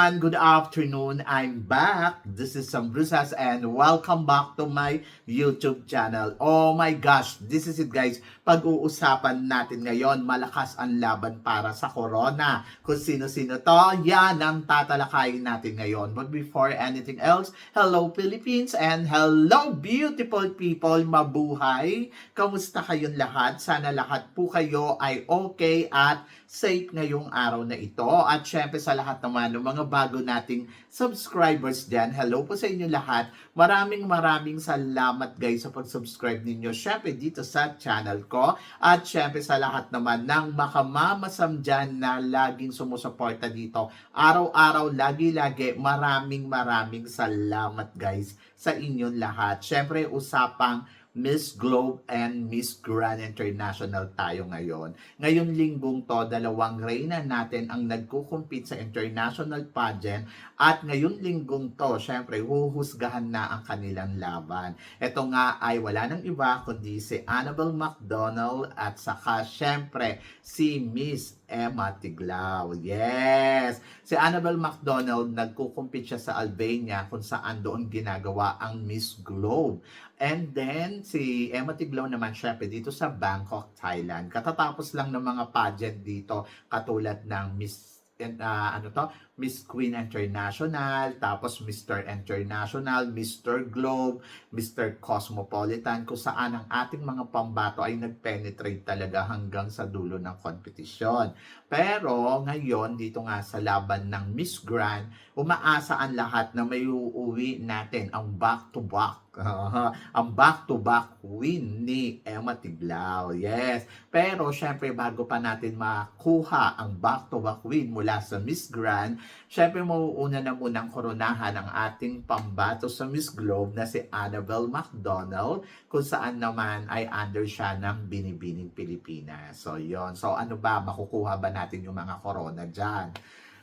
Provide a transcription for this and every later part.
Everyone, good afternoon. I'm back. This is Sam and welcome back to my YouTube channel. Oh my gosh, this is it guys. Pag-uusapan natin ngayon, malakas ang laban para sa corona. Kung sino-sino to, yan ang tatalakayin natin ngayon. But before anything else, hello Philippines and hello beautiful people, mabuhay. Kamusta kayong lahat? Sana lahat po kayo ay okay at safe ngayong araw na ito. At syempre sa lahat naman ng mga bago nating subscribers dyan, hello po sa inyo lahat. Maraming maraming salamat guys sa pag-subscribe ninyo. Syempre dito sa channel ko. At syempre sa lahat naman ng makamamasam dyan na laging sumusuporta dito. Araw-araw, lagi-lagi, maraming maraming salamat guys sa inyong lahat. Syempre usapang Miss Globe and Miss Grand International tayo ngayon. Ngayong linggong to, dalawang reyna natin ang nagkukumpit sa international pageant at ngayong linggong to, syempre, huhusgahan na ang kanilang laban. Ito nga ay wala nang iba kundi si Annabelle McDonald at saka syempre si Miss Emma Tiglao. Yes! Si Annabelle McDonald nagkukumpit siya sa Albania kung saan doon ginagawa ang Miss Globe. And then, si Emma Tiglao naman syempre dito sa Bangkok, Thailand. Katatapos lang ng mga pageant dito katulad ng Miss uh, ano to, Miss Queen International, tapos Mr. International, Mr. Globe, Mr. Cosmopolitan, kung saan ang ating mga pambato ay nag-penetrate talaga hanggang sa dulo ng kompetisyon. Pero ngayon, dito nga sa laban ng Miss Grand, umaasa ang lahat na may uuwi natin ang back-to-back ang back-to-back win ni Emma Tiglao. Yes. Pero syempre bago pa natin makuha ang back-to-back win mula sa Miss Grand, syempre mauuna na munang koronahan ang ating pambato sa Miss Globe na si Annabelle McDonald kung saan naman ay under siya ng Binibining Pilipinas. So yon So ano ba, makukuha ba natin yung mga corona dyan?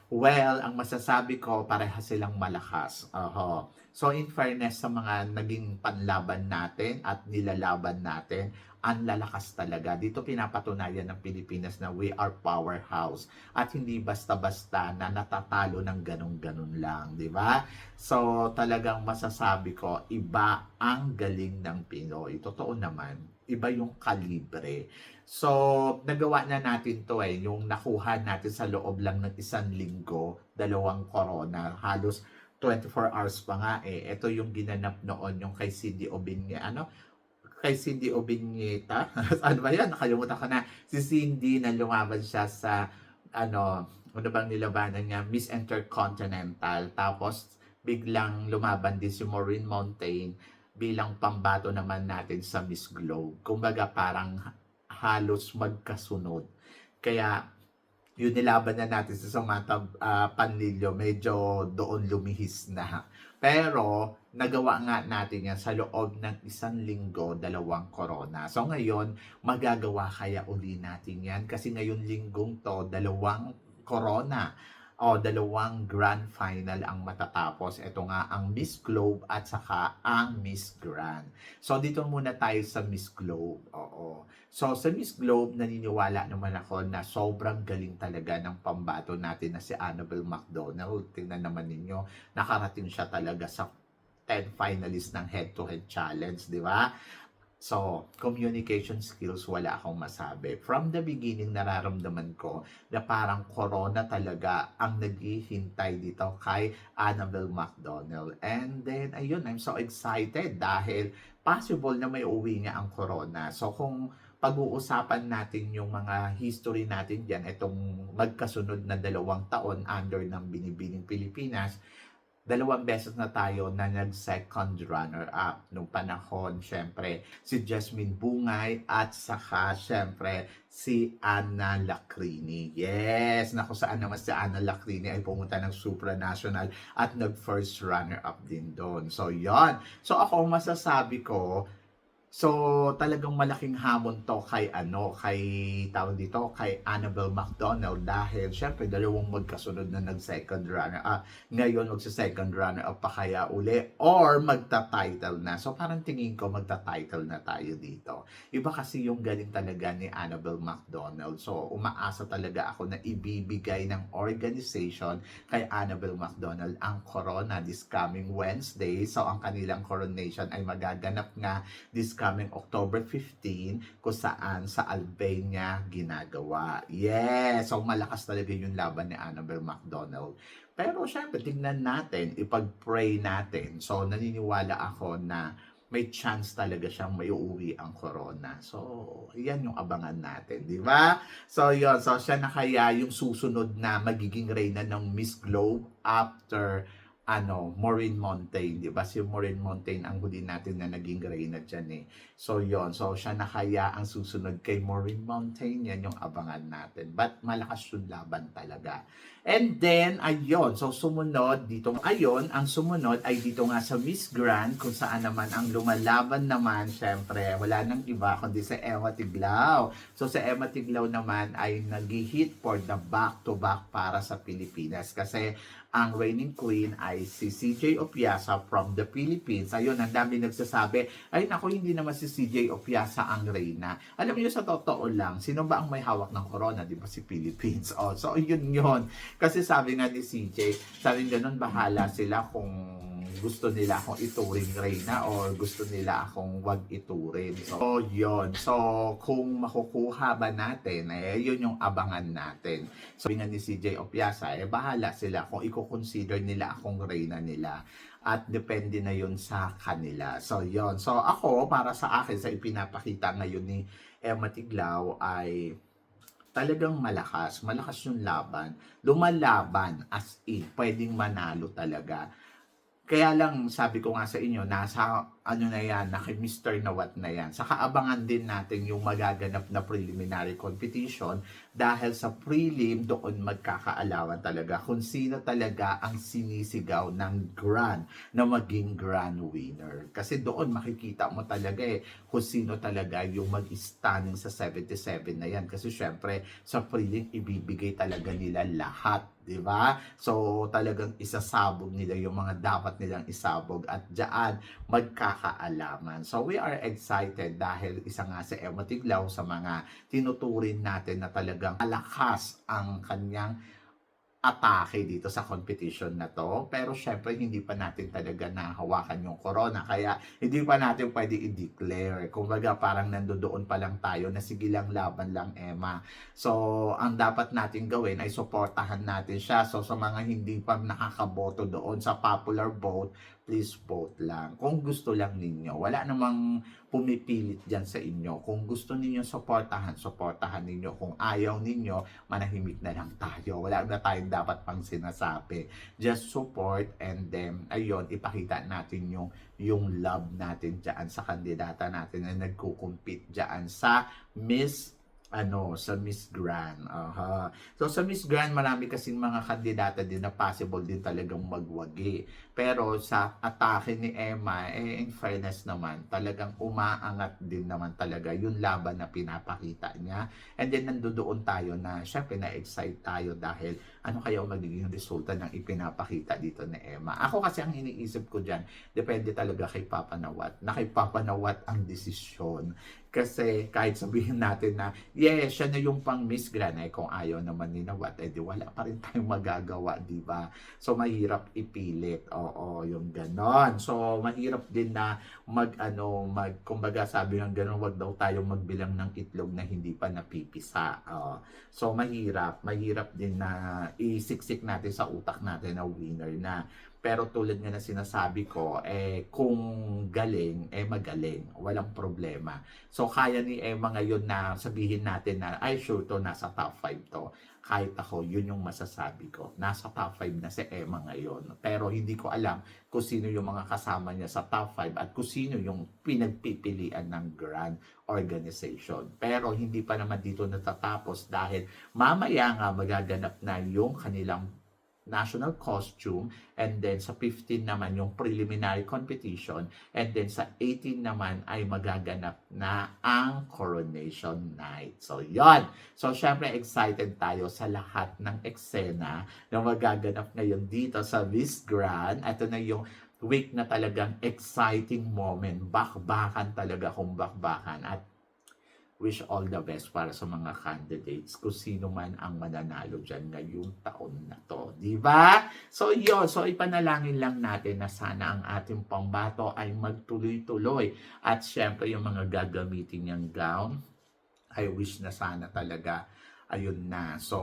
Well, ang masasabi ko, pareha silang malakas. Oho. So in fairness sa mga naging panlaban natin at nilalaban natin, ang lalakas talaga. Dito pinapatunayan ng Pilipinas na we are powerhouse at hindi basta-basta na natatalo ng ganun-ganun lang, di ba? So talagang masasabi ko, iba ang galing ng Pinoy. Totoo naman, iba yung kalibre. So, nagawa na natin to eh, yung nakuha natin sa loob lang ng isang linggo, dalawang corona, halos 24 hours pa nga eh. Ito yung ginanap noon, yung kay Cindy Obinya, ano, kay Cindy Obinyeta. ano ba yan? Nakalimutan ko na. Si Cindy na lumaban siya sa, ano, ano bang nilabanan niya? Miss Intercontinental. Tapos, biglang lumaban din si Maureen Mountain bilang pambato naman natin sa Miss Globe. Kumbaga parang halos magkasunod. Kaya yun nilaban na natin sa Samantha uh, Panlilio, medyo doon lumihis na. Pero nagawa nga natin yan sa loob ng isang linggo, dalawang corona. So ngayon, magagawa kaya uli natin yan kasi ngayon linggong to, dalawang corona o dalawang grand final ang matatapos. Ito nga ang Miss Globe at saka ang Miss Grand. So dito muna tayo sa Miss Globe. Oo. So sa Miss Globe, naniniwala naman ako na sobrang galing talaga ng pambato natin na si Annabelle McDonald. Tingnan naman ninyo, nakarating siya talaga sa 10 finalists ng head-to-head challenge, di ba? So, communication skills, wala akong masabi. From the beginning, nararamdaman ko na parang corona talaga ang naghihintay dito kay Annabelle McDonald. And then, ayun, I'm so excited dahil possible na may uwi niya ang corona. So, kung pag-uusapan natin yung mga history natin dyan, itong magkasunod na dalawang taon under ng Binibining Pilipinas, dalawang beses na tayo na nag-second runner-up. Nung panahon, syempre, si Jasmine Bungay at saka, syempre, si Anna Lacrini. Yes! Naku, saan naman si Anna Lacrini ay pumunta ng supranational at nag-first runner-up din doon. So, yon So, ako masasabi ko, So, talagang malaking hamon to kay ano, kay tawag dito, kay Annabelle McDonald dahil syempre dalawang magkasunod na nag-second runner. Ah, ngayon magsa-second runner up pa kaya uli or magta-title na. So, parang tingin ko magta-title na tayo dito. Iba kasi yung galing talaga ni Annabelle McDonald. So, umaasa talaga ako na ibibigay ng organization kay Annabelle McDonald ang corona this coming Wednesday. So, ang kanilang coronation ay magaganap nga this coming October 15 kung saan sa Albania ginagawa. Yes! So, malakas talaga yung laban ni Annabelle McDonald. Pero syempre, tingnan natin, ipag-pray natin. So, naniniwala ako na may chance talaga siyang may uuwi ang corona. So, yan yung abangan natin, di ba? So, yun. So, siya na kaya yung susunod na magiging reyna ng Miss Globe after ano, Maureen Montaigne, di ba? Si Maureen Montaigne ang huli natin na naging reyna dyan eh. So, yon So, siya na kaya ang susunod kay Maureen Montaigne. Yan yung abangan natin. But, malakas yung laban talaga. And then, ayun. So, sumunod dito. Ayun, ang sumunod ay dito nga sa Miss Grand kung saan naman ang lumalaban naman, syempre, wala nang iba kundi sa Emma Tiglao. So, sa Emma Tiglao naman ay nag-hit for the back-to-back para sa Pilipinas. Kasi, ang reigning queen ay si CJ Opiasa from the Philippines. Ayun, ang dami nagsasabi, ay naku, hindi naman si CJ Opiasa ang reyna. Alam niyo sa totoo lang, sino ba ang may hawak ng corona? Di ba si Philippines? Oh, so yun yun. Kasi sabi nga ni CJ, sabi ganun, bahala sila kung gusto nila akong ituring reyna or gusto nila akong wag ituring. So, yun. So, kung makukuha ba natin, eh, yun yung abangan natin. So, nga ni CJ Opiasa, eh, bahala sila kung i-consider nila akong reyna nila. At depende na yun sa kanila. So, yun. So, ako, para sa akin, sa ipinapakita ngayon ni Emma Tiglao ay talagang malakas. Malakas yung laban. Lumalaban as in. Pwedeng manalo talaga. Kaya lang sabi ko nga sa inyo, nasa ano na yan, naki Mr. Nawat na yan. Saka abangan din natin yung magaganap na preliminary competition dahil sa prelim doon magkakaalawan talaga kung sino talaga ang sinisigaw ng grand na maging grand winner. Kasi doon makikita mo talaga eh kung sino talaga yung mag-standing sa 77 na yan. Kasi syempre sa prelim ibibigay talaga nila lahat. 'di ba? So talagang isasabog nila yung mga dapat nilang isabog at diyan magkakaalaman. So we are excited dahil isa nga si Emma Tiglaw sa mga tinuturin natin na talagang malakas ang kanyang atake dito sa competition na to. Pero syempre, hindi pa natin talaga nahawakan yung corona. Kaya, hindi pa natin pwede i-declare. Kumbaga, parang nandoon pa lang tayo na sige lang, laban lang, Emma. So, ang dapat natin gawin ay supportahan natin siya. So, sa mga hindi pa nakakaboto doon sa popular vote, please vote lang. Kung gusto lang ninyo. Wala namang pumipilit dyan sa inyo. Kung gusto ninyo supportahan, supportahan ninyo. Kung ayaw ninyo, manahimik na lang tayo. Wala na tayong dapat pang sinasabi. Just support and then, ayun, ipakita natin yung yung love natin dyan sa kandidata natin na nagkukumpit dyan sa Miss ano, sa Miss Grand. Aha. So, sa Miss Grand, marami kasing mga kandidata din na possible din talagang magwagi. Pero sa atake ni Emma, eh, in fairness naman, talagang umaangat din naman talaga yung laban na pinapakita niya. And then, nandoon tayo na, syempre, na-excite tayo dahil ano kaya ang magiging resulta ng ipinapakita dito ni Emma. Ako kasi ang iniisip ko dyan, depende talaga kay Papa Nawat. Na kay Papa Nawat ang desisyon. Kasi kahit sabihin natin na, yes, siya na yung pang Miss Grand, eh, kung ayaw naman ni Nawat, eh di wala pa rin tayong magagawa, di ba? So, mahirap ipilit. Oo, yung ganon. So, mahirap din na mag, ano, mag, kumbaga sabi ng ganon, wag daw tayong magbilang ng itlog na hindi pa napipisa. Oo. So, mahirap. Mahirap din na isiksik natin sa utak natin na winner na. Pero tulad nga na sinasabi ko, eh, kung galing, eh magaling. Walang problema. So, kaya ni Emma ngayon na sabihin natin na, ay sure to, nasa top 5 to. Kahit ako, yun yung masasabi ko. Nasa top 5 na si Emma ngayon. Pero hindi ko alam kung sino yung mga kasama niya sa top 5 at kung sino yung pinagpipilian ng grand organization. Pero hindi pa naman dito natatapos dahil mamaya nga magaganap na yung kanilang national costume and then sa 15 naman yung preliminary competition and then sa 18 naman ay magaganap na ang coronation night. So yon. So syempre excited tayo sa lahat ng eksena na magaganap ngayon dito sa Miss Grand. Ito na yung week na talagang exciting moment. Bakbakan talaga kung bakbakan at wish all the best para sa mga candidates kung sino man ang mananalo dyan ngayong taon na to. Ba? So yun, so ipanalangin lang natin na sana ang ating pambato ay magtuloy-tuloy at syempre yung mga gagamitin niyang gown, I wish na sana talaga ayun na. So,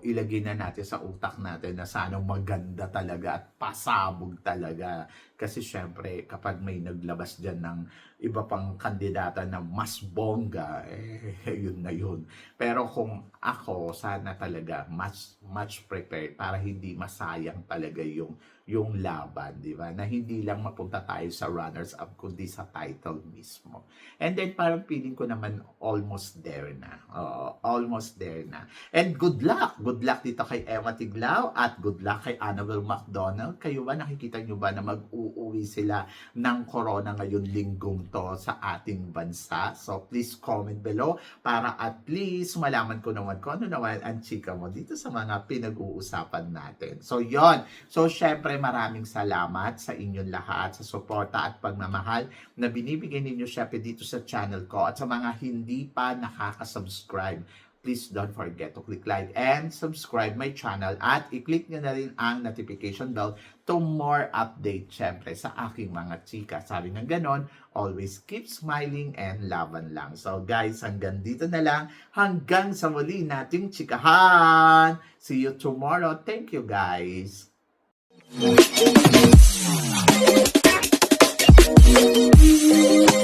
ilagay na natin sa utak natin na sana maganda talaga at pasabog talaga. Kasi syempre, kapag may naglabas dyan ng iba pang kandidata na mas bongga, eh, yun na yun. Pero kung ako, sana talaga much, much prepared para hindi masayang talaga yung yung laban, di ba? Na hindi lang mapunta tayo sa runners-up, kundi sa title mismo. And then, parang feeling ko naman almost there na. Oo, almost there na. And good luck! Good luck dito kay Emma Tiglao at good luck kay Annabelle McDonald. Kayo ba, nakikita nyo ba na mag-uuwi sila ng corona ngayon linggong to sa ating bansa? So, please comment below para at least malaman ko naman kung ano naman ang chika mo dito sa mga pinag-uusapan natin. So, yon So, syempre, maraming salamat sa inyong lahat sa suporta at pagmamahal na binibigay ninyo syempre dito sa channel ko at sa mga hindi pa nakaka-subscribe please don't forget to click like and subscribe my channel at i-click nyo na rin ang notification bell to more update syempre sa aking mga chika. Sabi ng ganon, always keep smiling and laban lang. So guys, hanggang dito na lang. Hanggang sa muli nating chikahan. See you tomorrow. Thank you guys. Thank you.